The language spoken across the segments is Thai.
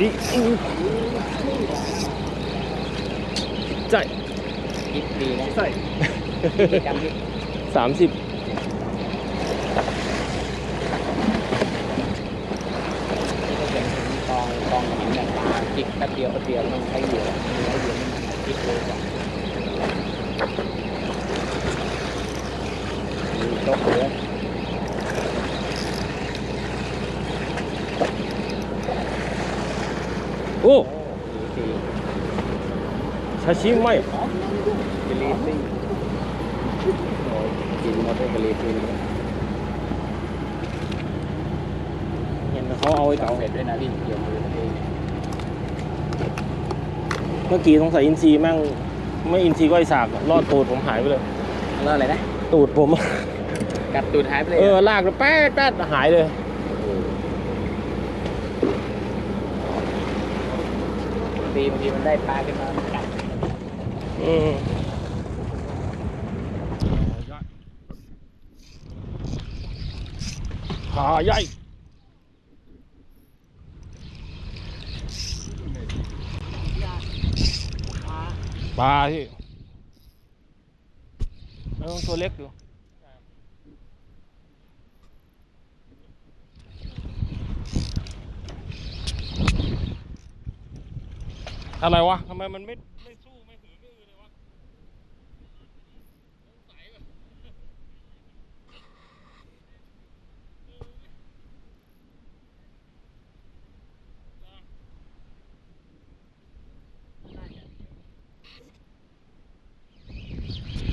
ดิใช่คิดดีนะใช่จกรรมที่สามสิบกองกองหินแบบปลาจิกแป๊บเดียวแป๊บเดียวมันใช้เหยื่อใช้เหยื่อมันจิกเลยกว่ามีโต๊ะเหลือ อ้โอ้ดีดีชาชิไม่บิลีซี่โอ้ยกินหมดเลยบิลีซี่เห็นเขาเอาไว้เก่าเก่าเสร็จด้วยนะพี่เกี่ยวมือตัวเองเมื่อกี้สงสัยอินซีแม่งไม่อินซีก็ไอสากรอดตูดผมหายไปเลย แล้วอะไรนะ ตูดผม กัดตูดหายไปเลยเออลากแล้วแป๊ดแป๊ดหายเลย ตีบางทีมันได้ปลาขึ้นมามันกัดอืมขาใหญ่ปลาที่เออตัวเล็กอยู่ อะไรวะทำไมมันไม่ไม่สู้ไม่หือไม่อือเลยวะ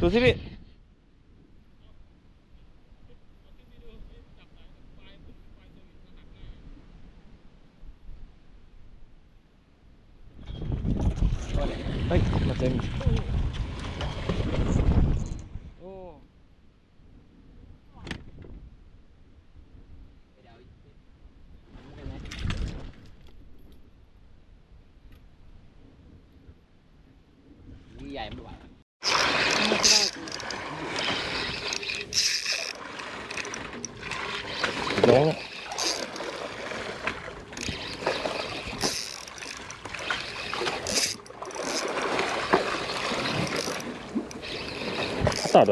ดูสิพี่ ต็มโอ้นี่ใหญ่ไม่ไหวน้อง ต่อเ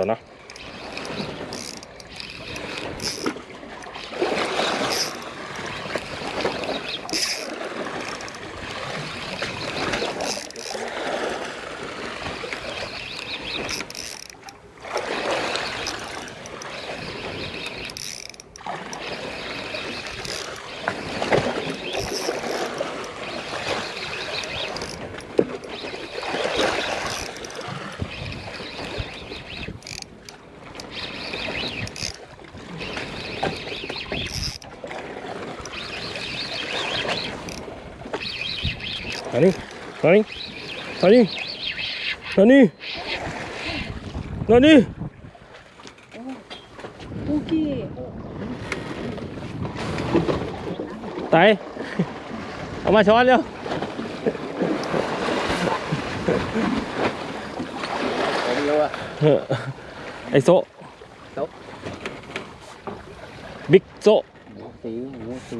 นี้อันนี้อันนี้อันนี้อันนี้โอเคไตเอามาช้อนเร็วผมไม่รู้อะเออไอโซะโต๊ะบิ๊กโซะหมูสีหมูสี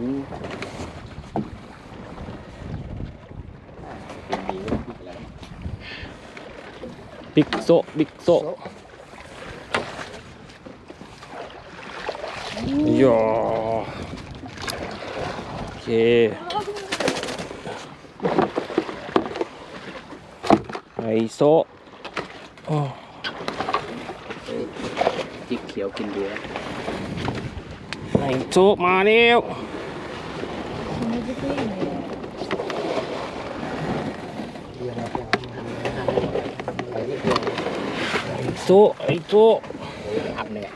ดีเลยพี่อะไร บิ๊กโซะบิ๊กโซะยอโอเคไอโซะอ้อจิกเขียวกินเบียร์ไอโซะมาแล้วไม่ได้เป็นเลยเบียร์นะไปที่เบียร์ ไอโซะไอโซะอับเนี่ย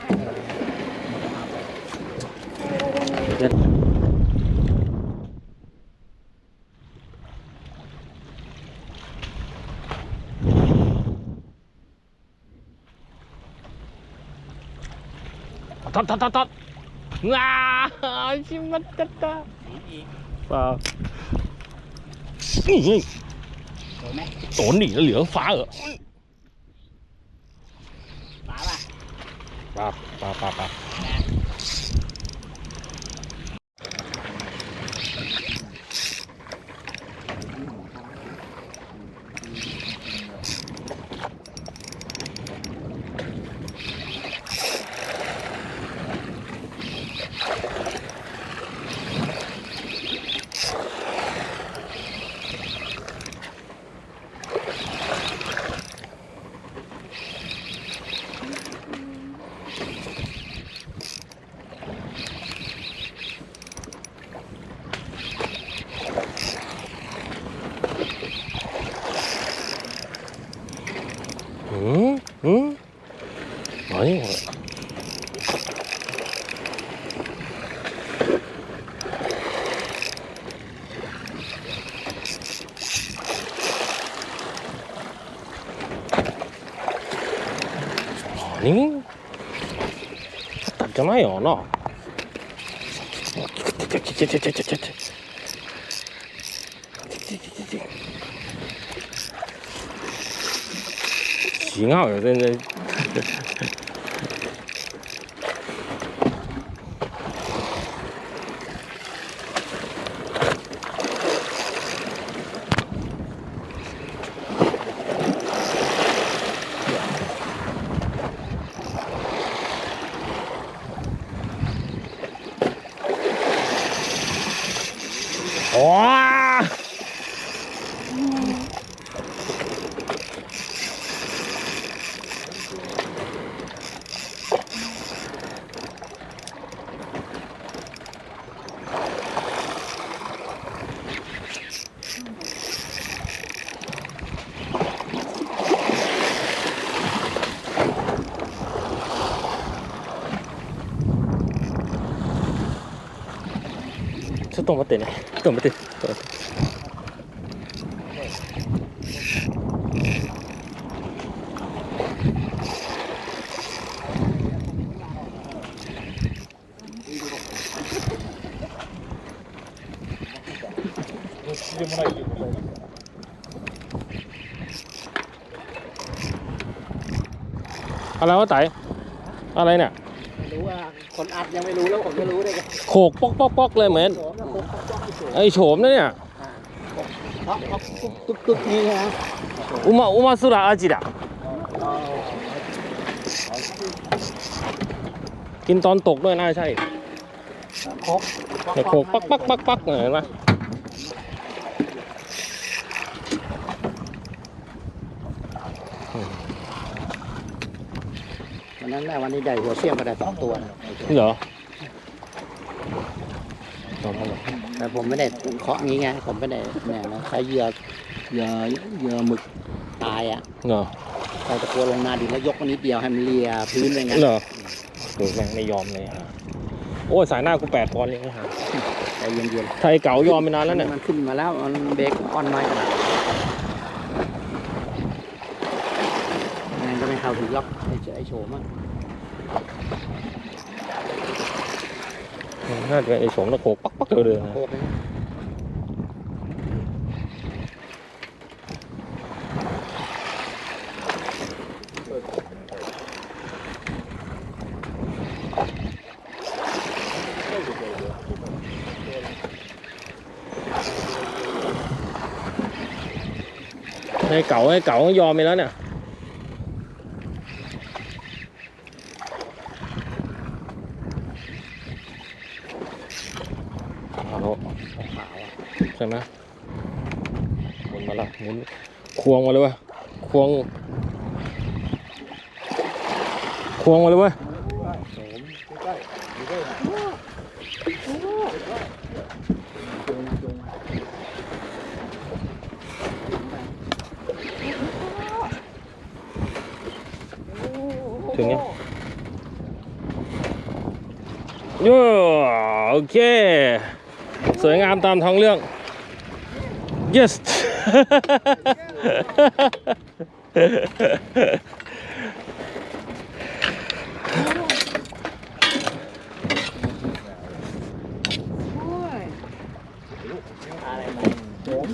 ทัดทัดทัดทัดงาชิมัตะตาเปล่านี่โดนหนีแล้วเหลือฟ้าเหรอ ปลา ป่ะปล うんうん何？これ何？あったんじゃないよな。ちょちょちょちょちょちょちょちょちょちょちょちょちょうよ全然お ょっと待ってね。ちょっと待って。ちょっと待ってอะไรวะไตอะไรเนี่ย ไม่รู้ว่าคนอัดยังไม่รู้แล้วผมจะรู้ได้ไง โขกปอกปอกปอกเลยเหมือน ไอ้โฉมนะเนี่ยเพราะเพราะตุ๊กตุ๊กตุ๊กนี่นะอุมาอุมาสุระอาจิระกินตอนตกด้วยน่าใช่ครบเนี่ยโขกปักปักปักปักเนี่ยเห็นไหมวันนั้นแม่วันนี้ใหญ่หัวเชี่ยมก็ได้สองตัวนะนี่เหรอ แต่ผมไม่ได้เคาะงี้ไง ผมไม่ได้แหม่นะใช้เหยื่อเหยื่อเหยื่อหมึกตายอะเหรอใส่ตะกัวลงนาดินแล้วยกมานิดเดียวให้มันเลียพื้นเลยไงเหรอโอ้ยแม่งไม่ยอมเลยฮะโอ้ยสายหน้ากูแปดปอนด์เลยนะฮะใจเย็นถ้าไอ้เก๋ายอมไปนานๆแล้วเนี่ยมันขึ้นมาแล้วมันเบรกออนน้อยขนาดนั้นก็ไม่เข้าถึงล็อกไอ้เจ้าไอ้โฉมอะ น่าจะไอ้โฉมตะโขกปักปักเดินะโคกนะไอ้เก๋าไอ้เก๋าก็ยอมไปแล้วเนี่ย เอาละขาวใช่ไหมหมุนมาละหมุนควงมาเลยว้ยควง ควงมาเลยวะถึงยังโย่โอเค สวยงามตามท้องเรื่อง yes อะไรนะโฉม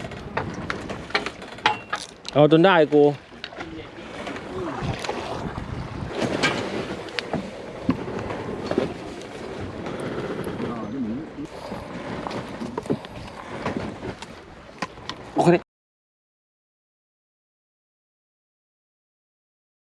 เอาจนได้กู